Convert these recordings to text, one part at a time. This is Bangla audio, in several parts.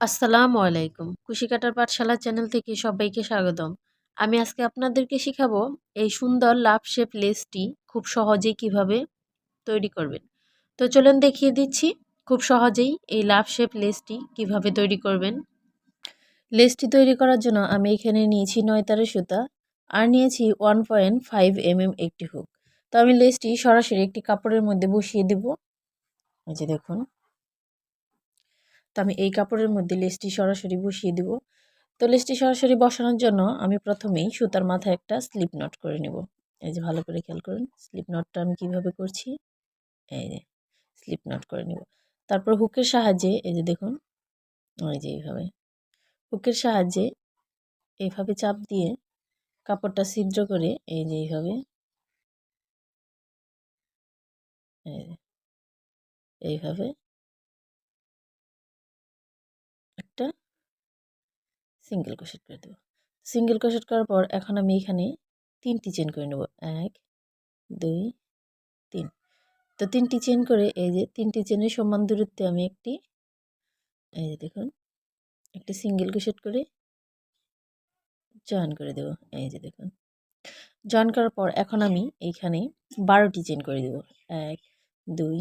আসসালামু আলাইকুম। কুশি কাটার পাঠশালা চ্যানেল থেকে সবাইকে স্বাগতম। আমি আজকে আপনাদেরকে শিখাবো এই সুন্দর লাভ শেপ লেসটি খুব সহজেই কীভাবে তৈরি করবেন। তো চলুন দেখিয়ে দিচ্ছি, খুব সহজেই এই লাভ শেপ লেসটি কীভাবে তৈরি করবেন। লেসটি তৈরি করার জন্য আমি এখানে নিয়েছি নয়তারে সুতা আর নিয়েছি one point five M M একটি হুক। তো আমি লেসটি সরাসরি একটি কাপড়ের মধ্যে বসিয়ে দেব। এই যে দেখুন। তো আমি এই কাপড়ের মধ্যে লেসটি সরাসরি বসিয়ে দিব। তো লেসটি সরাসরি বসানোর জন্য আমি প্রথমেই সুতার মাথায় একটা স্লিপ নট করে নেব। এই যে ভালো করে খেয়াল করুন, স্লিপ নটটা আমি কীভাবে করছি? এই যে স্লিপ নট করে নেব। তারপর হুকের সাহায্যে, এই যে দেখুন এই যে এইভাবে, হুকের সাহায্যে এইভাবে চাপ দিয়ে কাপড়টা ছিদ্র করে, এই যে এইভাবে এইভাবে একটা সিঙ্গেল ক্রোশেট করে দেবো। সিঙ্গেল ক্রোশেট করার পর এখন আমি এখানে তিনটি চেন করে নেব। এক, দুই, তিন। তো তিনটি চেন করে এই যে তিনটি চেনের সমান দূরত্বে আমি একটি, এই যে দেখুন, একটি সিঙ্গেল ক্রোশেট করে জয়েন করে দেব। এই যে দেখুন, জয়েন করার পর এখন আমি এইখানে বারোটি চেন করে দেব। এক, দুই,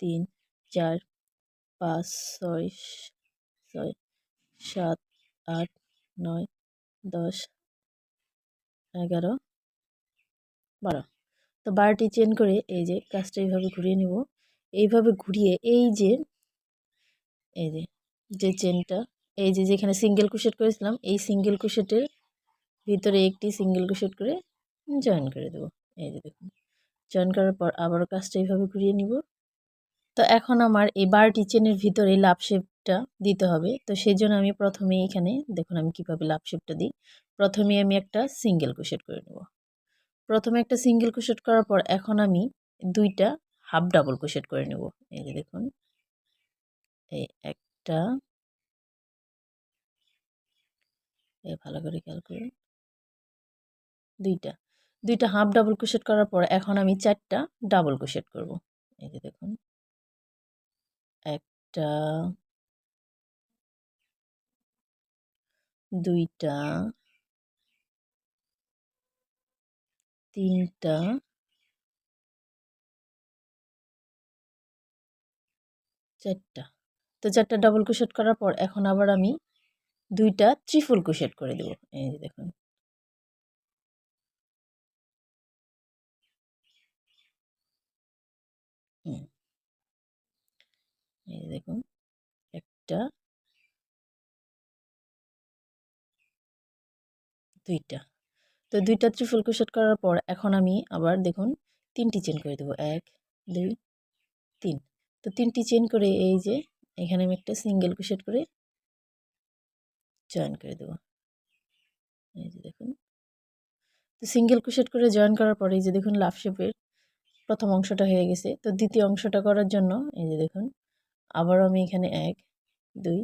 তিন, চার, পাঁচ, ছয় ছয়, সাত আট, নয়, দশ, এগারো, বারো। তো বারোটি চেন করে এই যে কাজটা এইভাবে ঘুরিয়ে নেব। এইভাবে ঘুরিয়ে এই যে এই যে যে চেনটা এই যে যেখানে সিঙ্গেল কুশেট করেছিলাম, এই সিঙ্গেল কুশেটের ভিতরে একটি সিঙ্গেল কুশেট করে জয়েন করে দেবো। এই যে দেখুন জয়েন করার পর আবারও কাজটা এইভাবে ঘুরিয়ে নিব। তো এখন আমার এই বারোটি চেনের ভিতরে লাভ শেপটা দিতে হবে। তো সেই জন্য আমি প্রথমে এখানে দেখুন আমি কীভাবে লাভ শেপটা দিই। প্রথমে আমি একটা সিঙ্গেল কুশেট করে নেব। প্রথমে একটা সিঙ্গেল কুশেট করার পর এখন আমি দুইটা হাফ ডাবল কুশেট করে নেব। এই যে দেখুন। এই একটা এই ভালো করে খেয়াল করুন। দুইটা। দুইটা হাফ ডাবল কুশেট করার পর এখন আমি চারটা ডাবল কুশেট করব। এই যে দেখুন। একটা দুইটা, তিনটা, চারটা। তো চারটা ডাবল কুশেট করার পর এখন আবার আমি দুইটা ত্রিফুল কুশেট করে দেব। এই যে দেখুন। দেখুন, একটা দুইটা। তো দুইটা ত্রিফুল কুশেট করার পর এখন আমি আবার দেখুন তিনটি চেন করে দেবো। এক দুই তিন। তো তিনটি চেন করে এই যে এখানে আমি একটা সিঙ্গেল কুশেট করে জয়েন করে দেবো। এই যে দেখুন। তো সিঙ্গেল কুশেট করে জয়েন করার পরে এই যে দেখুন লাভ শেপের প্রথম অংশটা হয়ে গেছে। তো দ্বিতীয় অংশটা করার জন্য এই যে দেখুন আবারও আমি এখানে এক দুই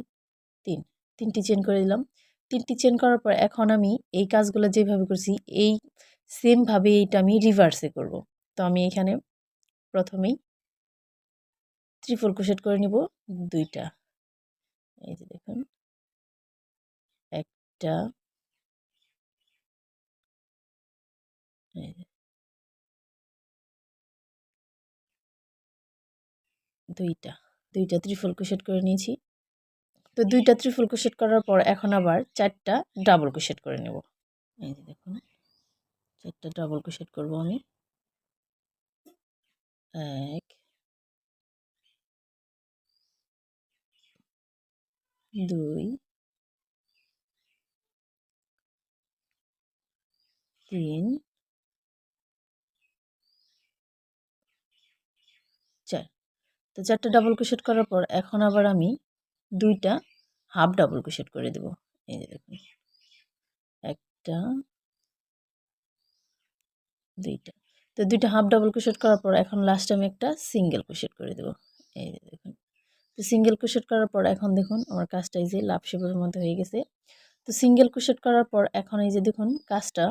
তিন। তিনটি চেন করে দিলাম। তিনটি চেন করার পর এখন আমি এই কাজগুলো যেভাবে করছি, এই সেমভাবে এইটা আমি রিভার্সে করব। তো আমি এখানে প্রথমেই ত্রিফল ক্রোশেট করে নিব দুইটা। এই যে দেখুন। একটা দুইটা দুইটা ত্রিফল ক্রোশেট করে নিয়েছি। তো দুইটা ত্রিফল ক্রোশেট করার পর এখন আবার চারটা ডাবল ক্রোশেট করে নেব। এই যে দেখুন, চারটা ডাবল ক্রোশেট করব আমি। এক, দুই, তিন, চার। তো চারটা ডাবল ক্রোশেট করার পর এখন আবার আমি দুইটা হাফ ডাবল ক্রোশেট করে দেব। এই যে দেখুন। একটা দুইটা। তো দুইটা হাফ ডাবল ক্রোশেট করার পর এখন লাস্ট আমি একটা সিঙ্গেল ক্রোশেট করে দেব। এই যে দেখুন। তো সিঙ্গেল ক্রোশেট করার পর এখন দেখুন আমার কাজটা এই যে লাভ শেপের মধ্যে হয়ে গেছে। তো সিঙ্গেল ক্রোশেট করার পর এখন এই যে দেখুন কাজটা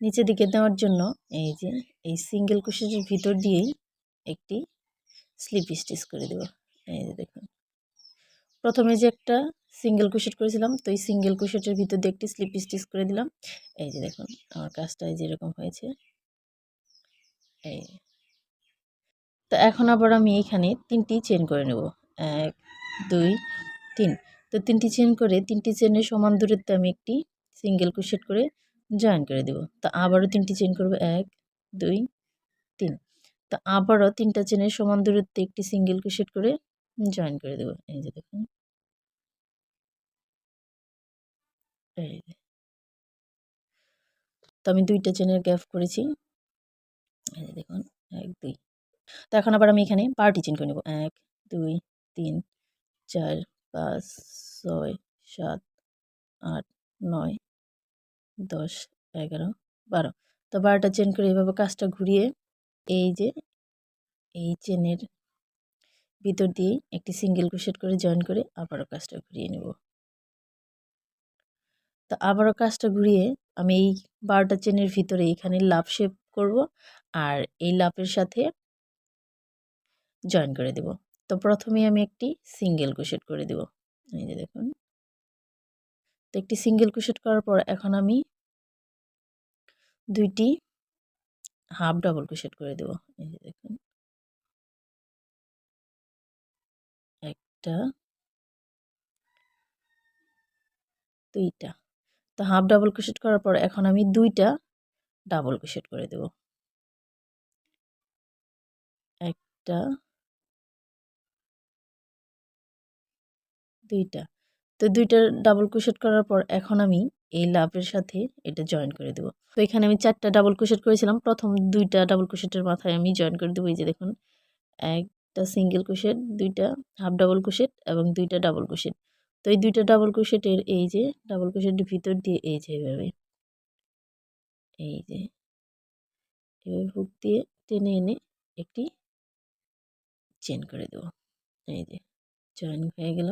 নিচে দিকে দেওয়ার জন্য এই যে, এই সিঙ্গেল ক্রোশেটের ভিতর দিয়েই একটি স্লিপ স্টিচ করে দেব। এই যে দেখুন। প্রথমে যে একটা সিঙ্গেল কুশেট করেছিলাম, তো এই সিঙ্গেল কুশেটের ভিতর দিয়ে একটি স্লিপ স্টিচ করে দিলাম। এই যে দেখুন, আমার কাজটা এই যেরকম হয়েছে। এই। তো এখন আবার আমি এখানে তিনটি চেন করে নেব। এক, দুই, তিন। তো তিনটি চেন করে তিনটি চেনের সমান দূরত্বে আমি একটি সিঙ্গেল কুশেট করে জয়েন করে দেব। তো আবারও তিনটি চেন করব। এক, দুই, তিন। তো আবারও তিনটা চেনের সমান দূরত্বে একটি সিঙ্গেল কুশেট করে জয়েন করে দেব। এই যে দেখুন। তো আমি দুইটা চেনের গ্যাপ করেছি। দেখুন, এক, দুই। তো এখন আবার আমি এখানে বারোটি চেন করে নেব। এক, দুই, তিন, চার, পাঁচ, ছয়, সাত, আট, নয়, দশ, এগারো, বারো। তো বারোটা চেন করে এভাবে কাজটা ঘুরিয়ে এই যে, এই চেনের ভিতর দিয়ে একটি সিঙ্গেল ক্রোশেট করে জয়েন করে আবারও কাজটা ঘুরিয়ে নেব। তো আবারও কাজটা ঘুরিয়ে আমি এই বারোটা চেনের ভিতরে এখানে লাভ শেপ করব আর এই লাভের সাথে জয়েন করে দেব। তো প্রথমে আমি একটি সিঙ্গেল কুশেট করে দেব। এই যে দেখুন। তো একটি সিঙ্গেল কুশেট করার পর এখন আমি দুইটি হাফ ডাবল কুশেট করে দেব। এই যে দেখুন। একটা, দুইটা। তো হাফ ডাবল ক্রোশেট করার পর এখন আমি দুইটা ডাবল ক্রোশেট করে দেব। একটা, দুইটা। তো দুইটা ডাবল ক্রোশেট করার পর এখন আমি এই লাভের সাথে এটা জয়েন করে দেবো। তো এখানে আমি চারটা ডাবল ক্রোশেট করেছিলাম। প্রথম দুইটা ডাবল ক্রোশেটের মাথায় আমি জয়েন করে দেবো। এই যে দেখুন, একটা সিঙ্গেল ক্রোশেট দুইটা হাফ ডাবল ক্রোশেট এবং দুইটা ডাবল ক্রোশেট তো এই দুইটা ডাবল ক্রোশেটের এই যে ডাবল ক্রোশেটের ভিতর দিয়ে এই যে এভাবে, এই যে, এভাবে হুক দিয়ে টেনে এনে একটি চেন করে দেবো। এই যে জয়েন হয়ে গেল।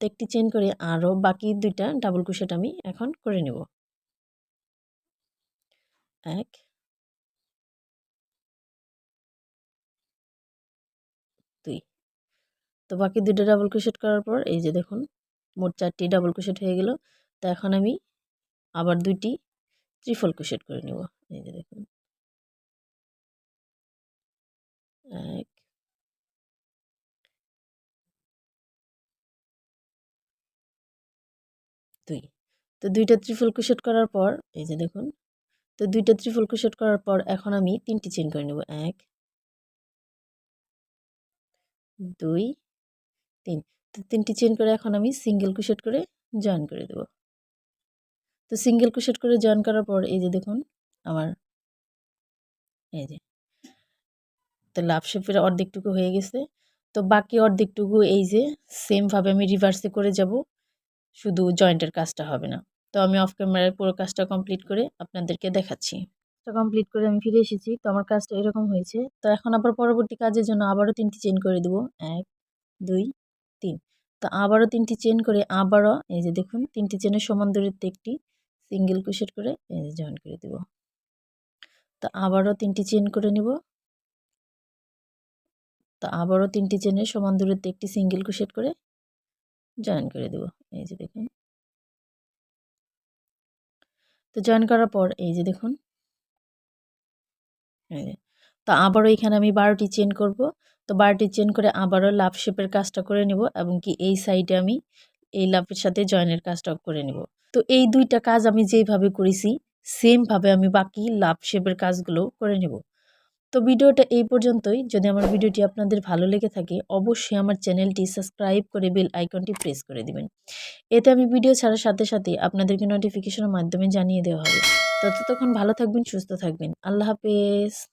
তো একটি চেন করে আরও বাকি দুইটা ডাবল ক্রোশেট আমি এখন করে নেব। এক, দুই। তো বাকি দুটো ডাবল ক্রোশেট করার পর এই যে দেখুন মোট চারটি ডাবল ক্রোশেট হয়ে গেল। তো এখন আমি আবার দুইটি ত্রিফল ক্রোশেট করে নেব। এই যে দেখুন। এক। দুই। তো দুইটা ত্রিফল ক্রোশেট করার পর, এই যে দেখুন। তো দুইটা ত্রিফল ক্রোশেট করার পর এখন আমি তিনটি চেন করে নেব। এক, দুই, তিন। তো তিনটি চেন করে এখন আমি সিঙ্গেল কুশেট করে জয়েন করে দেব। তো সিঙ্গেল কুশেট করে জয়েন করার পর এই যে দেখুন, আমার এই যে, তো লাভ শেপের অর্ধেকটুকু হয়ে গেছে। তো বাকি অর্ধেকটুকু এই যে সেমভাবে আমি রিভার্সে করে যাব, শুধু জয়েন্টের কাজটা হবে না। তো আমি অফ ক্যামেরায় পুরো কাজটা কমপ্লিট করে আপনাদেরকে দেখাচ্ছি। কমপ্লিট করে আমি ফিরে এসেছি, তো আমার কাজটা এরকম হয়েছে। তো এখন আবার পরবর্তী কাজের জন্য আবারও তিনটি চেন করে দেবো। এক, দুই তিন। তো আবারও তিনটি চেন করে আবারও, এই যে দেখুন, তিনটি চেনের সমান দূরত্বে একটি সিঙ্গেল কুশেট করে এই যে জয়েন করে দেব। তো আবারও তিনটি চেন করে নেব। তো আবারও তিনটি চেনের সমান দূরত্বে একটি সিঙ্গেল কুশেট করে জয়েন করে দেব। এই যে দেখুন। তো জয়েন করার পর এই যে দেখুন তো আবারও এখানে আমি বারোটি চেন করব। তো বারোটি চেন করে আবারও লাভ শেপের কাজটা করে নেব এবং কি এই সাইডে আমি এই লাভের সাথে জয়েনের কাজটাও করে নেব। তো এই দুইটা কাজ আমি যেইভাবে করেছি সেমভাবে আমি বাকি লাভ শেপের কাজগুলো করে নেব। তো ভিডিওটা এই পর্যন্তই। যদি আমার ভিডিওটি আপনাদের ভালো লেগে থাকে, অবশ্যই আমার চ্যানেলটি সাবস্ক্রাইব করে বেল আইকনটি প্রেস করে দিবেন। এতে আমি ভিডিও ছাড়ার সাথে সাথে আপনাদেরকে নোটিফিকেশনের মাধ্যমে জানিয়ে দেওয়া হবে। ততক্ষণ ভালো থাকবেন, সুস্থ থাকবেন। আল্লাহ হাফেজ।